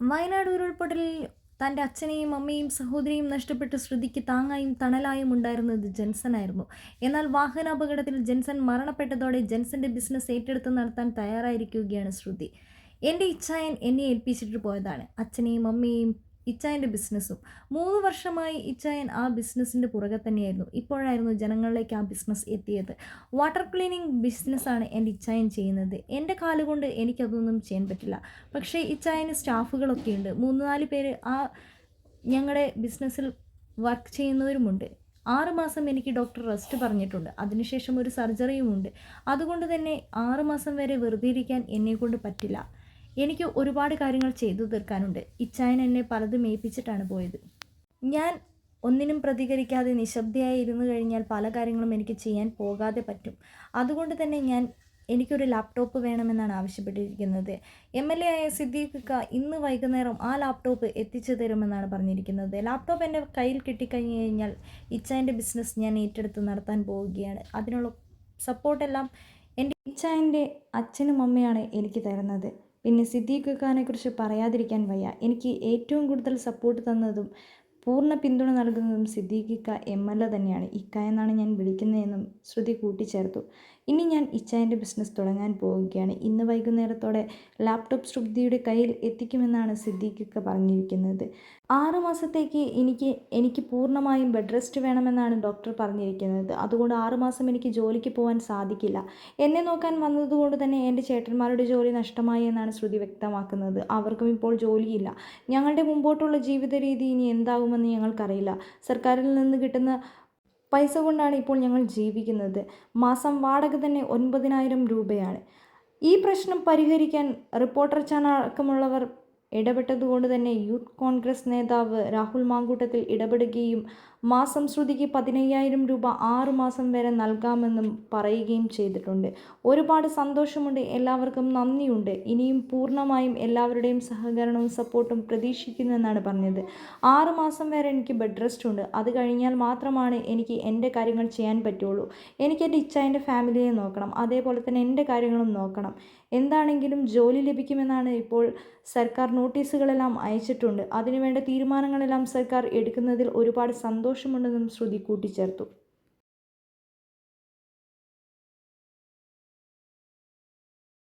വയനാട് ഉരുൾപൊട്ടലിൽ തന്റെ അച്ഛനെയും അമ്മയും സഹോദരിയും നഷ്ടപ്പെട്ട് ശ്രുതിക്ക് താങ്ങായും തണലായും ഉണ്ടായിരുന്നത് ജെൻസനായിരുന്നു. എന്നാൽ വാഹനാപകടത്തിൽ ജെൻസൺ മരണപ്പെട്ടതോടെ ജെൻസന്റെ ബിസിനസ് ഏറ്റെടുത്ത് നടത്താൻ തയ്യാറായിരിക്കുകയാണ് ശ്രുതി. എന്റെ ഇച്ഛായൻ എന്നെ ഏൽപ്പിച്ചിട്ട് പോയതാണ്. അച്ഛനെയും അമ്മയെയും ഇച്ചായന്റെ ബിസിനസ്സും. മൂന്ന് വർഷമായി ഇച്ചായൻ ആ ബിസിനസ്സിന്റെ പുറകെ തന്നെയായിരുന്നു. ഇപ്പോഴായിരുന്നു ജനങ്ങളിലേക്ക് ആ ബിസിനസ് എത്തിയത്. വാട്ടർ ക്ലീനിങ് ബിസിനസ്സാണ് എന്റെ ഇച്ചായൻ ചെയ്യുന്നത്. എന്റെ കാലുകൊണ്ട് എനിക്കതൊന്നും ചെയ്യാൻ പറ്റില്ല. പക്ഷേ ഇച്ചായന് സ്റ്റാഫുകളൊക്കെ ഉണ്ട്. മൂന്ന് നാല് പേര് ആ ഞങ്ങളുടെ ബിസിനസ്സിൽ വർക്ക് ചെയ്യുന്നവരുമുണ്ട്. ആറുമാസം എനിക്ക് ഡോക്ടർ റെസ്റ്റ് പറഞ്ഞിട്ടുണ്ട്. അതിനുശേഷം ഒരു സർജറിയുമുണ്ട്. അതുകൊണ്ട് തന്നെ ആറുമാസം വരെ വെറുതെ ഇരിക്കാൻ എന്നെക്കൊണ്ട് പറ്റില്ല. എനിക്ക് ഒരുപാട് കാര്യങ്ങൾ ചെയ്തു തീർക്കാനുണ്ട്. ഇച്ചായൻ എന്നെ പലതും ഏൽപ്പിച്ചിട്ടാണ് പോയത്. ഞാൻ ഒന്നിനും പ്രതികരിക്കാതെ നിശബ്ദയായി ഇരുന്നു കഴിഞ്ഞാൽ പല കാര്യങ്ങളും എനിക്ക് ചെയ്യാൻ പോകാതെ പറ്റും. അതുകൊണ്ട് തന്നെ ഞാൻ എനിക്കൊരു ലാപ്ടോപ്പ് വേണമെന്നാണ് ആവശ്യപ്പെട്ടിരിക്കുന്നത്. എം എൽ എ ആയ സിദ്ദീഖ് ഇന്ന് വൈകുന്നേരം ആ ലാപ്ടോപ്പ് എത്തിച്ചു തരുമെന്നാണ് പറഞ്ഞിരിക്കുന്നത്. ലാപ്ടോപ്പ് എന്റെ കയ്യിൽ കിട്ടിക്കഴിഞ്ഞ് കഴിഞ്ഞാൽ ഇച്ചായന്റെ ബിസിനസ് ഞാൻ ഏറ്റെടുത്ത് നടത്താൻ പോവുകയാണ്. അതിനുള്ള സപ്പോർട്ടെല്ലാം എന്റെ ഇച്ചായന്റെ അച്ഛനും അമ്മയാണ് എനിക്ക് തരുന്നത്. പിന്നെ സിദ്ദീഖ് ഖാനെക്കുറിച്ച് പറയാതിരിക്കാൻ വയ്യ. എനിക്ക് ഏറ്റവും കൂടുതൽ സപ്പോർട്ട് തന്നതും പൂർണ പിന്തുണ നൽകുന്നതും സിദ്ദീഖിക്ക എം എൽ എ തന്നെയാണ്. ഇക്ക എന്നാണ് ഞാൻ വിളിക്കുന്നതെന്നും ശ്രുതി കൂട്ടിച്ചേർത്തു. ഇനി ഞാൻ ഇച്ചായന്റെ ബിസിനസ് തുടങ്ങാൻ പോവുകയാണ്. ഇന്ന് വൈകുന്നേരത്തോടെ ലാപ്ടോപ്പ് ശ്രുതിയുടെ കയ്യിൽ എത്തിക്കുമെന്നാണ് സിദ്ദീഖിക്ക പറഞ്ഞിരിക്കുന്നത്. ആറ് മാസത്തേക്ക് എനിക്ക് എനിക്ക് പൂർണമായും ബെഡ് റെസ്റ്റ് വേണമെന്നാണ് ഡോക്ടർ പറഞ്ഞിരിക്കുന്നത്. അതുകൊണ്ട് ആറ് മാസം എനിക്ക് ജോലിക്ക് പോകാൻ സാധിക്കില്ല. എന്നെ നോക്കാൻ വന്നതുകൊണ്ട് തന്നെ എന്റെ ചേട്ടന്മാരുടെ ജോലി നഷ്ടമായി എന്നാണ് ശ്രുതി വ്യക്തമാക്കുന്നത്. അവർക്കും ഇപ്പോൾ ജോലിയില്ല. ഞങ്ങളുടെ മുമ്പോട്ടുള്ള ജീവിത രീതി ഇനി എന്താകുമെന്ന് ഞങ്ങൾക്കറിയില്ല. സർക്കാരിൽ നിന്ന് കിട്ടുന്ന പൈസ കൊണ്ടാണ് ഇപ്പോൾ ഞങ്ങൾ ജീവിക്കുന്നത്. മാസം വാടക തന്നെ ഒൻപതിനായിരം രൂപയാണ്. ഈ പ്രശ്നം പരിഹരിക്കാൻ റിപ്പോർട്ടർ ചാനൽ അടക്കമുള്ളവർ ഇടപെട്ടതുകൊണ്ട് തന്നെ യൂത്ത് കോൺഗ്രസ് നേതാവ് രാഹുൽ മാങ്കൂട്ടത്തിൽ ഇടപെടുകയും മാസം ശ്രുതിക്ക് പതിനയ്യായിരം രൂപ ആറു മാസം വരെ നൽകാമെന്നും പറയുകയും ചെയ്തിട്ടുണ്ട്. ഒരുപാട് സന്തോഷമുണ്ട്. എല്ലാവർക്കും നന്ദിയുണ്ട്. ഇനിയും പൂർണമായും എല്ലാവരുടെയും സഹകരണവും സപ്പോർട്ടും പ്രതീക്ഷിക്കുന്നെന്നാണ് പറഞ്ഞത്. ആറു മാസം വരെ എനിക്ക് ബെഡ് റെസ്റ്റ് ഉണ്ട് അത് കഴിഞ്ഞാൽ മാത്രമാണ് എനിക്ക് എന്റെ കാര്യങ്ങൾ ചെയ്യാൻ പറ്റുള്ളൂ. എനിക്ക് എന്റെ ഇച്ഛായന്റെ ഫാമിലിയെ നോക്കണം. അതേപോലെ തന്നെ എന്റെ കാര്യങ്ങളും നോക്കണം. എന്താണെങ്കിലും ജോലി ലഭിക്കുമെന്നാണ് ഇപ്പോൾ സർക്കാർ നോട്ടീസുകളെല്ലാം അയച്ചിട്ടുണ്ട്. അതിനുവേണ്ട തീരുമാനങ്ങളെല്ലാം സർക്കാർ എടുക്കുന്നതിൽ ഒരുപാട് സന്തോഷമുണ്ടെന്നും ശ്രുതി കൂട്ടിച്ചേർത്തു.